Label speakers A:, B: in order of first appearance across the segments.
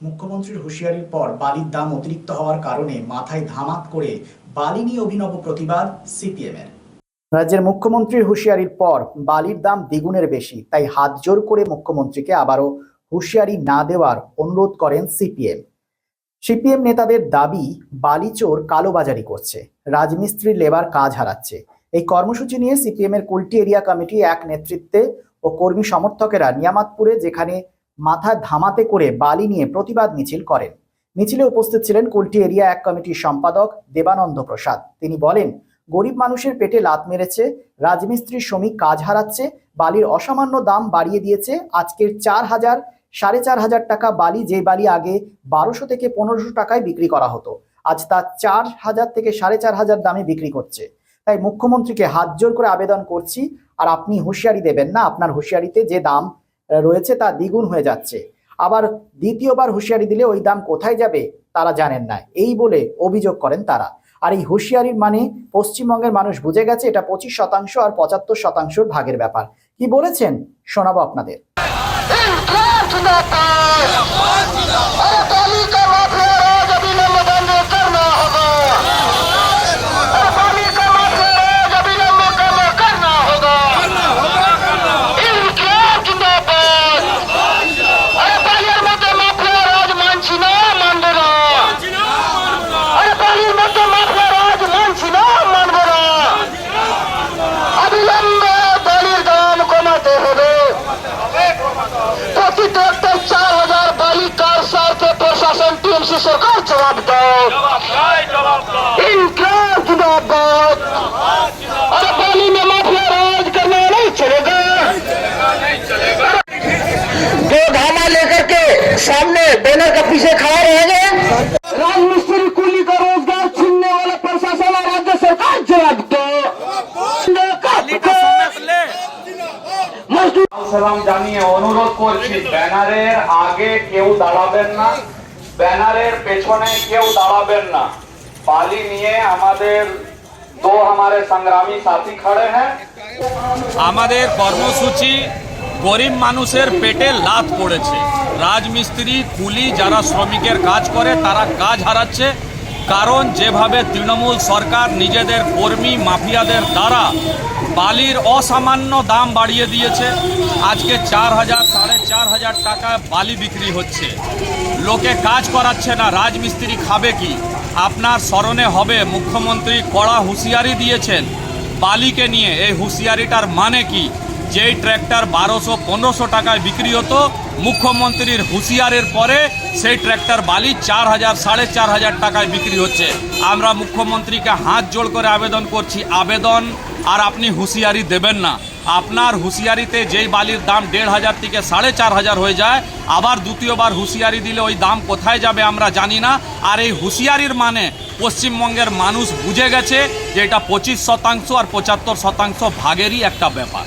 A: মুখ্যমন্ত্রীর হুঁশিয়ারির পর বালির দাম অতিরিক্ত হওয়ার কারণে মাথায় ধামাত করে বালি নিয়ে অভিনব প্রতিবাদ সিপিএমের। রাজ্যের মুখ্যমন্ত্রীর হুঁশিয়ারির পর বালির দাম দ্বিগুণের বেশি, তাই হাত জোর করে মুখ্যমন্ত্রীকে আবারও হুঁশিয়ারি না দেওয়ার অনুরোধ করেন সিপিএম। সিপিএম নেতাদের দাবি বালিচোর কালোবাজারি করছে রাজমিস্ত্রির লেবার কাজ হারাচ্ছে। এই কর্মসূচি নিয়ে সিপিএম এর কুলটি এরিয়া কমিটি এক নেতৃত্বে ও কর্মী সমর্থকেরা নিয়ামাতপুরে যেখানে মাথা ধামাতে করে বালি নিয়ে প্রতিবাদ মিছিল করেন। মিছিলে উপস্থিত ছিলেন কুলটি এরিয়া এক কমিটির সম্পাদক দেবানন্দ প্রসাদ। তিনি বলেন, গরিব মানুষের পেটে লাত মেরেছে, রাজমিস্ত্রির শ্রমিক কাজ হারাচ্ছে, বালির অসামান্য দাম বাড়িয়ে দিয়েছে, আজকের চার হাজার, সাড়ে চার হাজার টাকা বালি যে বালি আগে বারোশো থেকে পনেরোশো টাকায় বিক্রি করা হতো, আজ তা চার হাজার থেকে সাড়ে চার হাজার দামে বিক্রি করছে। তাই মুখ্যমন্ত্রীকে হাত জোর করে আবেদন করছি, আর আপনি হুঁশিয়ারি দেবেন না, আপনার হুঁশিয়ারিতে যে দাম রয়েছে তা দ্বিগুণ হয়ে যাচ্ছে। আবার দ্বিতীয়বার হুঁশিয়ারি দিলে ওই দাম কোথায় যাবে তারা জানেন না। এই বলে অভিযোগ করেন তারা। আর এই হুঁশিয়ারির মানে পশ্চিমবঙ্গের মানুষ বুঝে গেছে এটা পঁচিশ শতাংশ আর পঁচাত্তর শতাংশ ভাগের ব্যাপার। কি বলেছেন শোনাবো আপনাদের।
B: সরকার জবাব দাও ইনকলাব जिंदाबाद अरे पानी में माफिया राज करना नहीं चलेगा दो धामा लेकर के सामने बैनर के पीछे खड़ा रहेंगे राजमिस्त्री कुली का रोजगार छीनने वाला प्रशासन और राज्य सरकार जवाब दो मजदूर
C: সালাম জানিয়ে অনুরোধ করছি ব্যানারের আগে কেউ দাঁড়াবেন না ব্যানারের পেছনে কেউ দাঁড়াবেন না। পালি নিয়ে আমাদের দো আমারে সংগ্রামী সাথী খড়ে হ্যাঁ।
D: আমাদের কর্মসূচি গরিব মানুষের পেটে লাত পড়েছে। রাজমিস্ত্রি, কুলি যারা শ্রমিকের কাজ করে, তারা কাজ হারাচ্ছে। কারণ যেভাবে তৃণমূল সরকার নিজেদের কর্মী মাফিয়াদের দ্বারা বালির অসামান্য দাম বাড়িয়ে দিয়েছে, আজকে চার হাজার চার হাজার টাকা বালি বিক্রি হচ্ছে। লোকে কাজ করাচ্ছে না, রাজমিস্ত্রি খাবে কি? আপনার স্মরণে হবে, মুখ্যমন্ত্রী কড়া হুঁশিয়ারি দিয়েছেন বালিকে নিয়ে। এই হুঁশিয়ারিটার মানে কি? যেই ট্র্যাক্টর বারোশো পনেরোশো টাকায় বিক্রি হতো, মুখ্যমন্ত্রীর হুঁশিয়ারের পরে সেই ট্র্যাক্টর বালি চার হাজার, সাড়ে চার হাজার টাকায় বিক্রি হচ্ছে। আমরা মুখ্যমন্ত্রীকে হাত জোড় করে আবেদন করছি, আবেদন আর আপনি হুঁশিয়ারি দেবেন না। আপনার হুঁশিয়ারিতে যেই বালির দাম দেড় হাজার থেকে সাড়ে চার হাজার হয়ে যায়, আবার দ্বিতীয়বার হুঁশিয়ারি দিলে ওই দাম কোথায় যাবে আমরা জানি না। আর এই হুঁশিয়ারির মানে পশ্চিমবঙ্গের মানুষ বুঝে গেছে যে এটা পঁচিশ শতাংশ আর পঁচাত্তর শতাংশ ভাগেরই একটা ব্যাপার।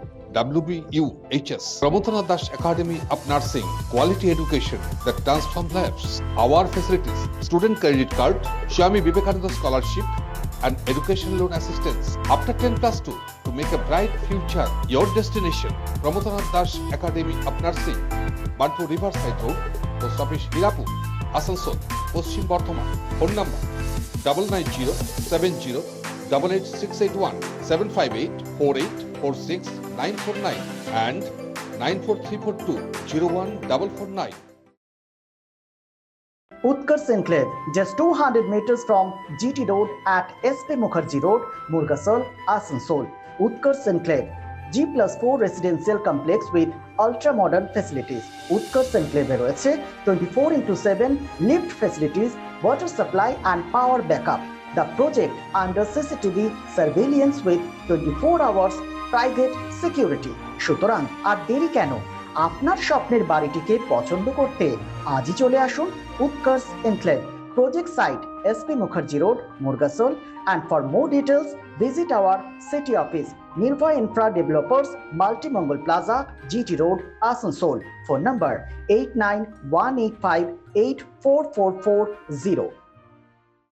E: WBUHS. Pramotana Dash Academy of Nursing, quality education that transforms lives. Our facilities, student credit card, Swami Vivekananda scholarship, and education loan assistance. After 10 plus 2, to make a bright future, your destination, Pramotana Dash Academy of Nursing, Bantu Riverside Road, Post Office Hirapur, Asansol, number double nine zero seven zero double eight six eight one seven five eight four eight zero one double four nine.
A: Utkarsh Enclave, just 200 meters from GT Road at SP Mukherjee Road, Murgasol, Asansol. Utkarsh Enclave, G plus 4 residential complex with ultra modern facilities. Utkarsh Enclave রয়েছে 24 into 7 lift facilities, water supply and power backup. The project under CCTV surveillance with 24 hours private security. সুতরাং আর দেরি কেন? আপনার স্বপ্নের বাড়িটিকে পছন্দ করতে আজই চলে আসুন Utkarsh enclave. Project site S P Mukherjee road, Murgasol. And for more details visit our city office Nirbhay infra developers Multimangal plaza GT road Asansol phone number eight nine one eight five eight four four four zero